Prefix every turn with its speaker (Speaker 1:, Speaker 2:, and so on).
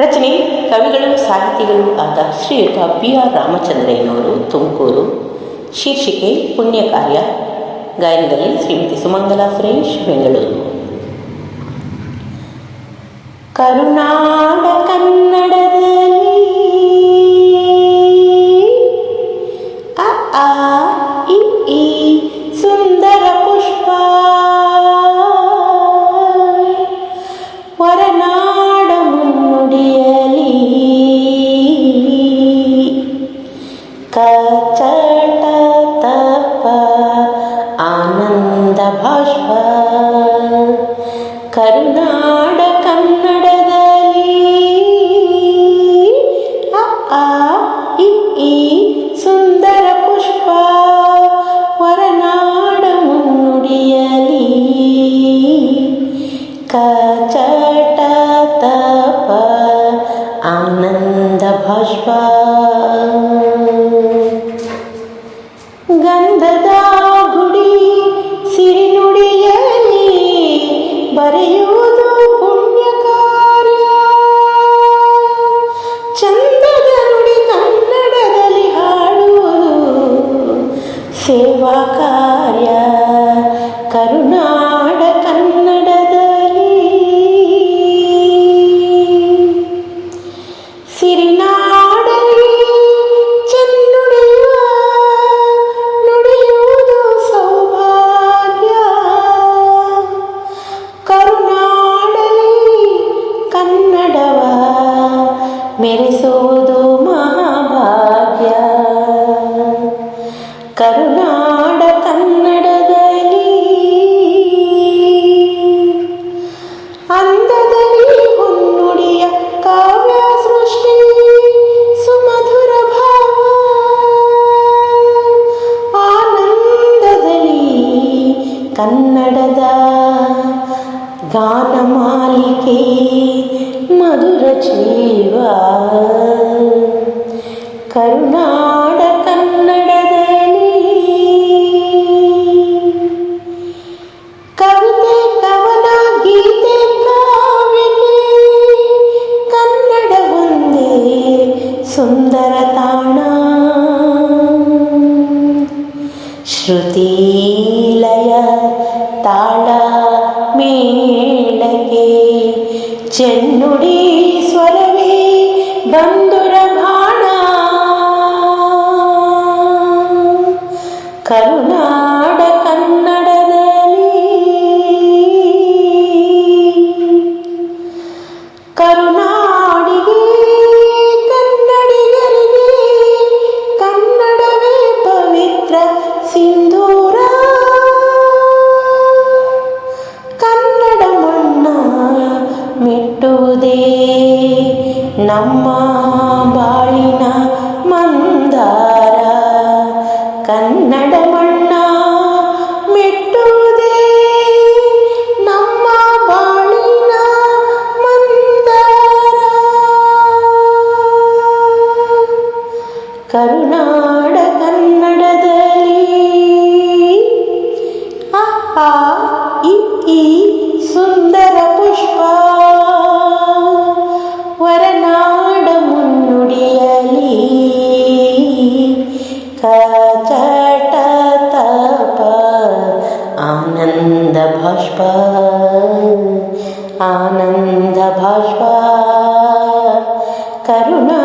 Speaker 1: ರಚನೆ ಕವಿಗಳು, ಸಾಹಿತಿಗಳು ಆದ ಶ್ರೀಯುತ ಪಿ ಆರ್ ರಾಮಚಂದ್ರಯ್ಯನವರು, ತುಮಕೂರು. ಶೀರ್ಷಿಕೆ ಪುಣ್ಯ ಕಾರ್ಯ ಗಾಯನದಲ್ಲಿ ಶ್ರೀಮತಿ ಸುಮಂಗಲಾ ಸುರೇಶ್, ಬೆಂಗಳೂರು. ಕರುನಾಡ ಆನಂದ ಭಾಷ್ಪ ಕರುನಾಡ ಕನ್ನಡದಲ್ಲಿ ಅ ಆ ಇ ಈ ಸುಂದರ ಪುಷ್ಪ ಹೊರನಾಡ ಮುನ್ನುಡಿಯಲಿ ಕಚಟ ತಪ ಆನಂದ ಭಾಷ್ಪ ಬರೆಯುವುದು ಪುಣ್ಯ ಕಾರ್ಯ ಚಂದದ ನುಡಿ ಕನ್ನಡದಲ್ಲಿ ಹಾಡುವುದು ಸೇವಾ ಮೆರೆಸುವುದು ಮಹಾಭಾಗ್ಯ. ಕರುನಾಡ ಕನ್ನಡದಲ್ಲಿ ಅಂದದಲ್ಲಿ ಹೊನ್ನುಡಿಯ ಕಾವ್ಯ ಸೃಷ್ಟಿ ಸುಮಧುರ ಭಾವ. ಆನಂದದಲ್ಲಿ ಕನ್ನಡದ ಗಾನ ಮಾಲಿಕೆ सुन्दरताणा। श्रुतिलय ताळा मेळके చెన్నుడి స్వరవే బంధుర బాణ కరుణా ಮೆಟ್ಟುವುದೇ ನಮ್ಮ ಬಾಳಿನ ಮಂದಾರ ಕನ್ನಡ ಮಣ್ಣ ಮೆಟ್ಟುವುದೇ ನಮ್ಮ ಬಾಳಿನ ಮಂದಾರ ಕರುನಾಡ का चाटा आनंद भाष्प आनंद भाष्प करुणा